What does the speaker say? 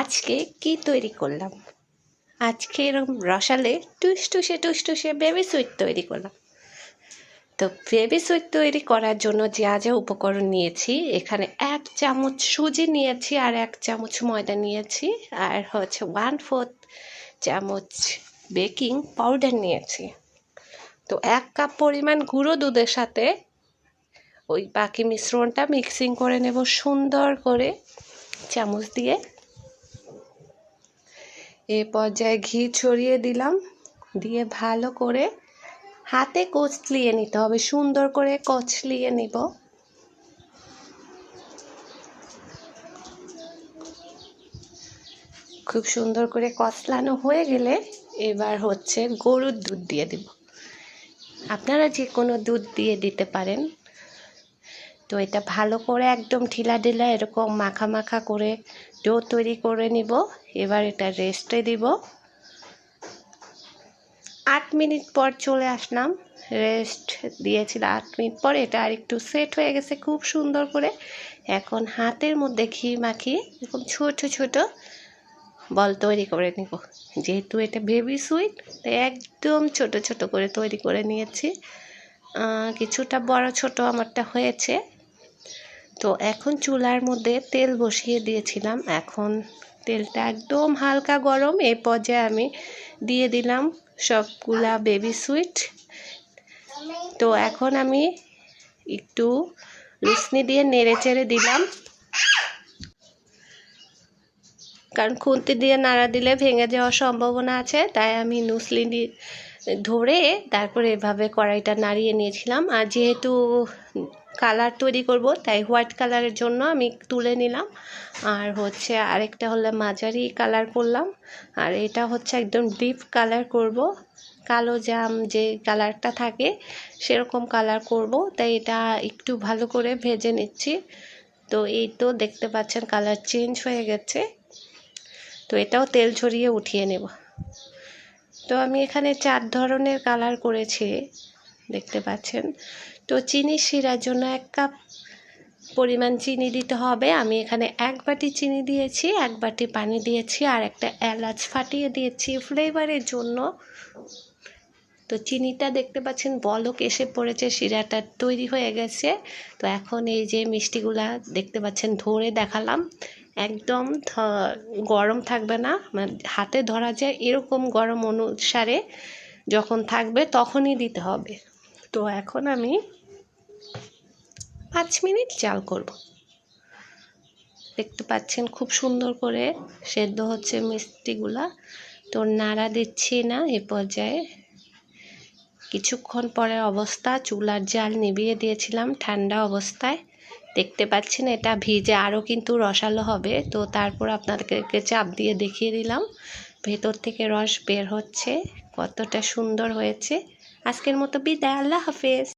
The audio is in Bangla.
আজকে কি তৈরি করলাম? আজকে এরকম রসালে টুস টুসে টুস টুসে বেবি সুইট তৈরি করলাম। তো বেবি সুইট তৈরি করার জন্য যা যা উপকরণ নিয়েছি, এখানে এক চামচ সুজি নিয়েছি আর এক চামচ ময়দা নিয়েছি আর হচ্ছে ওয়ান ফোর্থ চামচ বেকিং পাউডার নিয়েছি। তো এক কাপ পরিমাণ গুঁড়ো দুধের সাথে ওই বাকি মিশ্রণটা মিক্সিং করে নেব সুন্দর করে। চামচ দিয়ে এ পর্যায়ে ঘি ছড়িয়ে দিলাম। দিয়ে ভালো করে হাতে কচলিয়ে নিতে হবে। সুন্দর করে কচলিয়ে নিব। খুব সুন্দর করে কচলানো হয়ে গেলে এবার হচ্ছে গরুর দুধ দিয়ে দিব। আপনারা যে কোনো দুধ দিয়ে দিতে পারেন। তো এটা ভালো করে একদম ঢিলা ঢিলা এরকম মাখা মাখা করে ডো তৈরি করে নিব। এবার এটা রেস্টে দিব। আট মিনিট পর চলে আসলাম। রেস্ট দিয়েছিল আট মিনিট পর। এটা আর একটু সেট হয়ে গেছে খুব সুন্দর করে। এখন হাতের মধ্যে ঘি মাখিয়ে এরকম ছোট ছোট বল তৈরি করে নিব। যেহেতু এটা বেবি সুইট তাই একদম ছোট ছোট করে তৈরি করে নিয়েছি। কিছুটা বড় ছোট আমারটা হয়েছে। তো এখন চুলার মধ্যে তেল বসিয়ে দিয়েছিলাম। এখন তেলটা একদম হালকা গরম এই পর্যায়ে আমি দিয়ে দিলাম সবগুলা বেবি সুইট তো এখন আমি একটু লুসনি দিয়ে নেড়ে চেড়ে দিলাম। কারণ খুন্তি দিয়ে নাড়া দিলে ভেঙে যাওয়ার সম্ভাবনা আছে, তাই আমি নুসলি ধরে তারপরে এভাবে কড়াইটা নাড়িয়ে নিয়েছিলাম। আর যেহেতু কালার তৈরি করব, তাই হোয়াইট কালারের জন্য আমি তুলে নিলাম। আর হচ্ছে আরেকটা হলো মাঝারি কালার করলাম। আর এটা হচ্ছে একদম ডিপ কালার করব। কালো জাম যে কালারটা থাকে, সেরকম কালার করব। তাই এটা একটু ভালো করে ভেজে নিচ্ছি। তো এই তো দেখতে পাচ্ছেন কালার চেঞ্জ হয়ে গেছে। তো এটাও তেল ছড়িয়ে উঠিয়ে নেব। তো আমি এখানে চার ধরনের কালার করেছি, দেখতে পাচ্ছেন। তো চিনি শিরার জন্য এক কাপ পরিমাণ চিনি দিতে হবে। আমি এখানে এক বাটি চিনি দিয়েছি, এক বাটি পানি দিয়েছি, আর একটা এলাচ ফাটিয়ে দিয়েছি ফ্লেভারের জন্য। তো চিনিটা দেখতে পাচ্ছেন, বলক এসে পড়েছে, শিরাটা তৈরি হয়ে গেছে। তো এখন এই যে মিষ্টিগুলা দেখতে পাচ্ছেন, ধরে দেখালাম। একদম গরম থাকবে না। মানে হাতে ধরা যায় এরকম গরম অনুসারে যখন থাকবে তখনই দিতে হবে। তো এখন আমি পাঁচ মিনিট জাল করব। দেখতে পাচ্ছেন খুব সুন্দর করে সেদ্ধ হচ্ছে মিষ্টিগুলা। তো নাড়া দিচ্ছি না এ পর্যায়ে। কিছুক্ষণ পরে অবস্থা, চুলার জাল নিভিয়ে দিয়েছিলাম ঠান্ডা অবস্থায়। দেখতে পাচ্ছেন, এটা ভিজে আরও কিন্তু রসালো হবে। তো তারপর আপনাদেরকে চাপ দিয়ে দেখিয়ে দিলাম। ভেতর থেকে রস বের হচ্ছে, কতটা সুন্দর হয়েছে। আজকের মতো বিদায়, আল্লাহ হাফেজ।